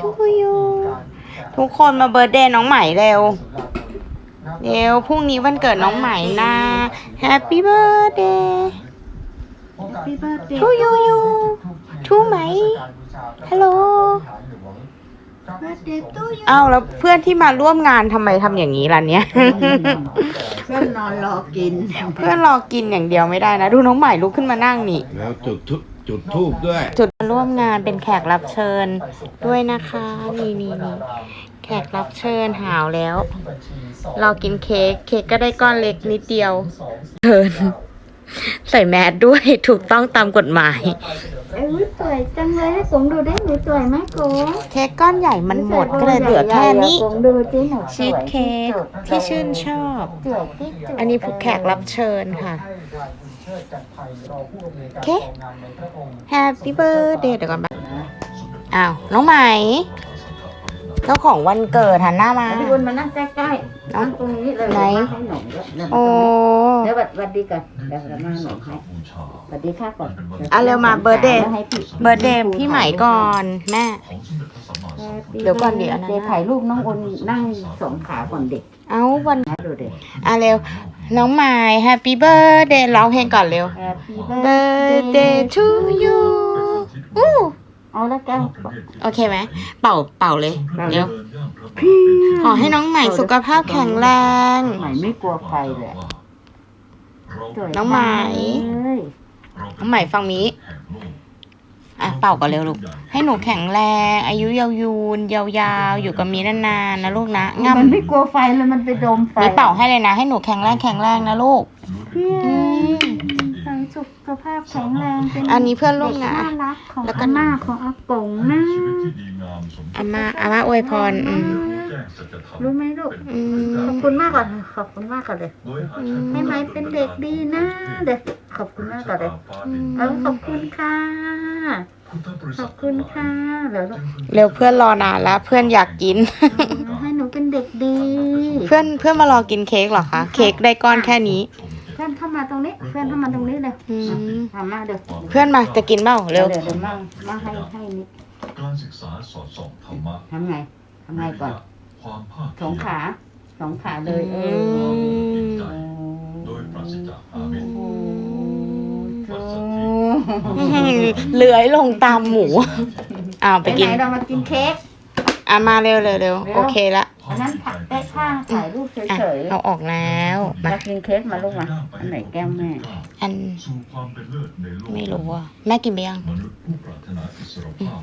to you ทุกคนมาเบิร์ d เดย์น้องใหม่เร็ว เร็วพรุ่งนี้วันเกิดน้องใหม่นะ Happy birthday Happy birthday to you you to ไหม Hello birthday to you อ้าวแล้วเพื่อนที่มาร่วมงานทำไมทำอย่างนี้ล่ะเนี่ย เพื่อนนอนรอกิน เพื่อนรอกินอย่างเดียวไม่ได้นะ ดูน้องใหม่ลุกขึ้นมานั่งนี่ แล้วจุดทุ จุดทูบด้วย จุดมาร่วมงานเป็นแขกรับเชิญด้วยนะคะนี่นี่นี่แขกรับเชิญหาวแล้ว เรากินเค้กเค้กก็ได้ก้อนเล็กนิดเดียวเชิญใส่แมสด้วยถูกต้องตามกฎหมาย เอ้ยสวยจังเลยให้กงดูได้หนูสวยไหมกงเค้กก้อนใหญ่มันหมดก็เลยเหลือแค่นี้กงดูสิหนูสวยชีสเค้กที่ชื่นชอบสวยที่สุดอันนี้ผู้แขกรับเชิญค่ะ โอเค Happy birthday เดี๋ยวก่อนแป๊บอ้าว น้องไหม เจ้าของวันเกิดหันหน้ามา พี่บุญมานั่งใกล้ๆนั่งตรงนี้เลยไหน ให้หนูด้วยเดี๋ยวโอ้เดี๋ยวสวัสดีก่อนเดี๋ยวเรามาหนูให้สวัสดีค่ะก่อนอะเร็วมา birthday ให้พี่เบิร์ดเดย์พี่ใหม่ก่อนแม่ เดี๋ยวก่อนเดี๋ยวอันนั้นเดี๋ยวถ่ายรูปน้องอนนั่งสองขาก่อนเด็กเอ้าวันนะดูเด็ก อะเร็ว น้องใหม่ Happy birthday ร้องเพลงก่อนเร็ว Happy birthday to you อู้ เอาละแก้วโอเคไหม เป่าเป่าเลยเป่าเร็วขอให้น้องใหม่สุขภาพแข็งแรง ใหม่ไม่กลัวใครเลยสวยน้องไหมเลยน้องใหม่ฟังมีอะเป่าก่อนเร็วลูก ให้หนูแข็งแรง อายุยาวยูนยาวๆ อยู่กับมีนานๆนะลูกนะง่มันไม่กลัวไฟเลยมันไปดมไฟำมีเป่าให้เลยนะ ให้หนูแข็งแรงแข็งแรงนะลูกเพื่ออืมใส่สุ ขภาพแข็งแรงเป็นอันนี้เพื่อนร่วมงาน เด็กน่ารักของแล้วก็ อาม่าของอากงนะอาม่าอาม่าอวยพรอืมรู้ไหมลูกอืมขอบคุณมากก่อนขอบคุณมากก่อนเลยอืมให้ไม้เป็นเด็กดีนะเด็กขอบคุณมากก่อนเลยเออขอบคุณค่ะ ขอบคุณค่ะเดี๋ยวลูกเร็วเพื่อนรอนานแล้วเพื่อนอยากกิน ให้หนูเป็นเด็กดี เพื่อนเพื่อนมารอกินเค้กเหรอคะ เค้กได้ก้อนแค่นี้เพื่อนเข้ามาตรงนี้ เพื่อนเข้ามาตรงนี้เลยอืมทำมาเดี๋ยวเพื่อนมาจะกินเปล่าเร็ว เดี๋ยวเดี๋ยวมามาให้ให้นิดการศึกษาสอดส่องธรรมะทำไงทำไงก่อนความภาคสองขาสองขาเลยเออือมโดยปราศจากอามิตรโอ้โเลื้อยลงตามหมูอ้าวไปไปกิกินนเรามากินเค้ก อะมาเร็วเร็วเร็วโอเคละ อันนั้นผักได้ข้างถ่ายรูปเฉอะยเอาออกแล้วๆมามากินเค้กมาลูกมาอันไหนแก้วแม่ อันสู่ความเป็นเลิศในโลกไม่รู้อะแม่กินไปยัง มนุษย์ผู้ปรารถนาอิสรภาพ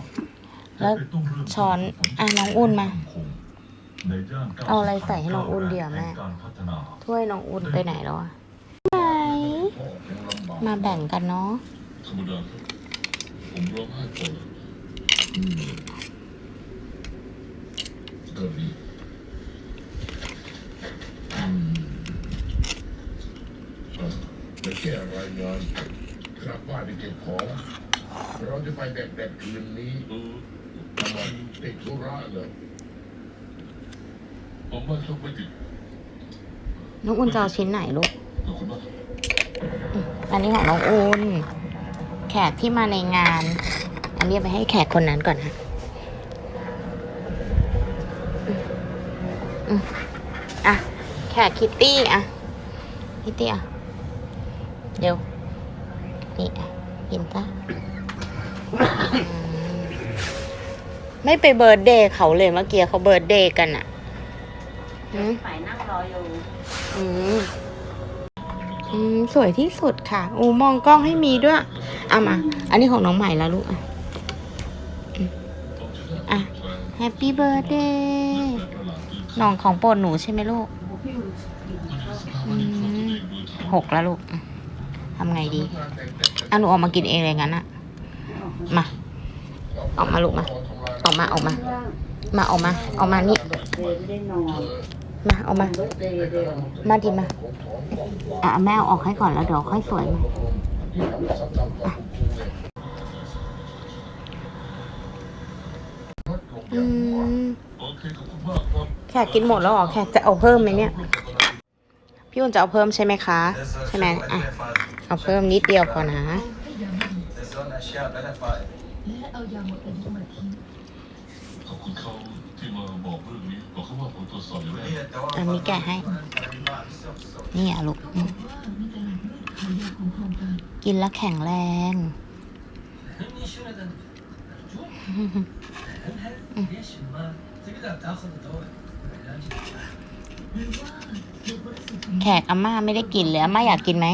แล้วจะต้องเริ่มช้อนอะน้องอุ่นมาในย่านก้วเอาอะไรใส่ให้น้องอุ่นเดี๋ยวแม่แห่งการพัฒนาถ้วยน้องอุ่นไปไหนแล้วอะไหนมาแบ่งกันเนาะธรรมดาครับผมร้องไห้ก่อนก็ดีจะแก้ รายงานกลับบ้านไปเก็บของ เราจะไปแบบแบบคืนนี้ทำไมติดธุระเหรอผมว่าต้องไปติดน้องอุ่นจะเอาชิ้นไหนลูก ขอบคุณมากอันนี้ของน้องอุ่น แขกที่มาในงาน อันนี้เอาไปให้แขกคนนั้นก่อนนะอืมอืมอะ แขกคิตตี้อะ คิตตี้อะ เดี๋ยวนี่กินซะไม่ไปเบิร์ดเดย์เขาเลยเมื่อกี้เขาเบิร์ดเดย์กันอะอืมฝ่ายนั่งรออยู่ อืมอืมสวยที่สุดค่ะอูมองกล้องให้มีด้วยเอามา อันนี้ของน้องใหม่แล้วลูกอะอะแฮปปี้เบิร์ดเดย์น้องของโปรดหนูใช่ไหมลูกหกแล้วลูกอะ ทำไงดีอะหนูออกมากินเองเลยงั้นอะมา ออกมาลูกมา ออกมาออกมา มาออกมา ออกมานี่ มาออกมา มาดิมา อะแม่เอาออกให้ก่อนแล้วเดี๋ยวค่อยสวยมาอืมโอเคขอบคุณมากครับแขกกินหมดแล้วหรอแขกจะเอาเพิ่มไหมเนี่ย พี่อุ่นจะเอาเพิ่มใช่ไหมคะ ใช่ไหมอะ เอาเพิ่มนิดเดียวพอนะขอบคุณคุณเขาที่มาบอกเรื่องนี้บอกเขาว่าผลตรวจสอบอย่างแรกอันนี้แกะให้ นี่อะลูก กินแล้วแข็งแรง แขกอาม่าไม่ได้กินเลยอาม่าอยากกินไหม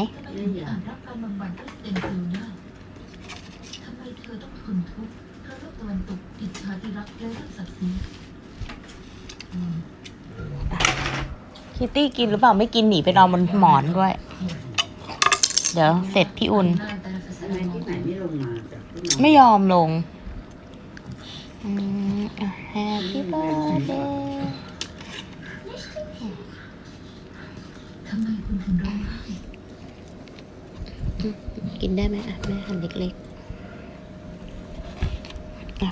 คิตตี้กินหรือเปล่าไม่กินหนีไปนอนบนหมอนด้วย เดี๋ยวเสร็จพี่อุ่น ไม่ยอมลง Happy birthday ทำไมคุณถึงร้องไห้ กินได้ไหมอะแม่หั่นเล็กๆอะ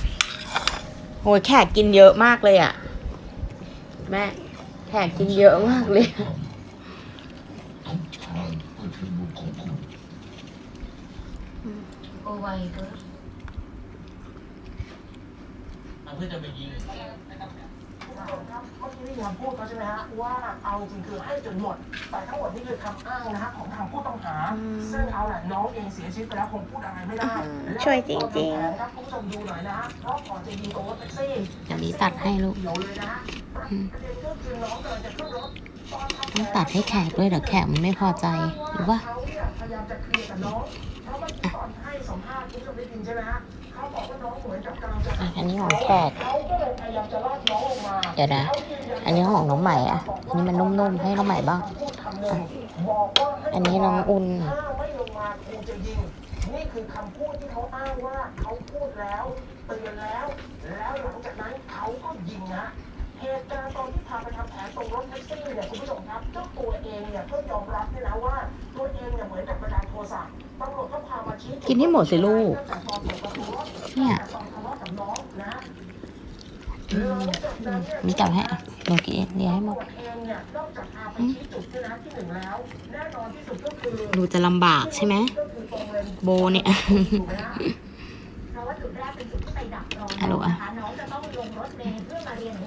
โหยแขกกินเยอะมากเลยอะ แม่แขกกินเยอะมากเลยโอไวเกิร์เพื่อจะไปยิง ครับเมื่อกี้ที่ยามพูดเขาใช่ไหมฮะว่าเอาจริงคือให้จนหมด แต่ทั้งหมดนี่คือคำอ้างนะฮะของทางผู้ต้องหา ซึ่งเอาแหละน้องเองเสียชีวิตไปแล้วคงพูดอะไรไม่ได้ช่วยจริงๆแล้วก็ตอนทำแผนครับคุณผู้ชมดูหน่อยนะฮะเพราะก่อนจะยิงตรงรถแท็กซี่อันนี้ตัดให้ลูกเดี๋ยวเลยนะฮะประเด็นก็คือน้องกำลังจะขึ้นรถตอนทำแผต้องนตัดให้แขกด้วยเดี๋ยวแขกมันไม่พอใจหรือว่าเขาเนี่ยพยายามจะเคลียร์กับน้องเพราะเมื่อกี้ตอนให้สัมภาษณ์คุณผู้ชมได้ยินใช่ไหมฮะเขาบ อันนี้ของแขกเดี๋ยวนะ อันนี้ของน้องใหม่อะอันนี้มันนุ่มๆให้น้องใหม่บ้างอันนี้น้องอุ่นนี่คือคำพูดที่เขาอ้างว่าเขาพูดแล้วเตือนแล้ว แล้วหลังจากนั้นเขาก็ยิงนะ เหตุการณ์ตอนที่พาไปทำแผนตรงรถแท็กซี่เนี่ยคุณผู้ชมครับเจ้าตัวเองเนี่ยก็ยอมรับด้วยนะว่าตัวเองเนี่ยเหมือนกับบันดาลโทสะตำรวจก็พามาชี้จุดกินให้หมดสิลูกตั้งแต่ตอนเปิดประตูรถเนี่ยตั้งแต่ตอนทะเลาะกับน้องนะอืมมีจับให้อะเดี๋ยวกินเดี๋ยวให้หมด ตำรวจเองเนี่ยนอกจากพาไปชี้จุดที่นะที่หนึ่งแล้วแน่นอนที่สุดก็คือ ดูจะลำบากใช่ไหมก็คือตรงเลนโบเนี่ยถูกไหมฮะเพราะว่าจุดแรกเป็นจุดที่ไปดักรอฮัลโหลน้องอะนะคะน้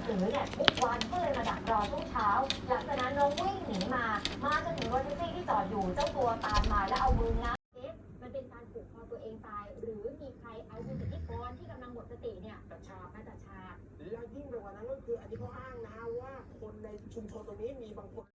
สือเนี่ยทุกวันก็เลยมาดักรอช่วงเช้า หลังจากนั้นน้องวิ่งหนีมา มาจนถึงรถแท็กซี่ที่จอดอยู่เจ้าตัวตามมาแล้วเอามืองับเอ๊ะมันเป็นการผูกคอตัวเองตาย หรือมีใครเอามือถือที่กรที่กำลังหมดสติเนี่ยตัดชากมาจัดฉากแล้วยิ่งไปกว่านั้นก็คืออันนี้เขาอ้างนะว่าคนในชุมชนตรงนี้มีบางคน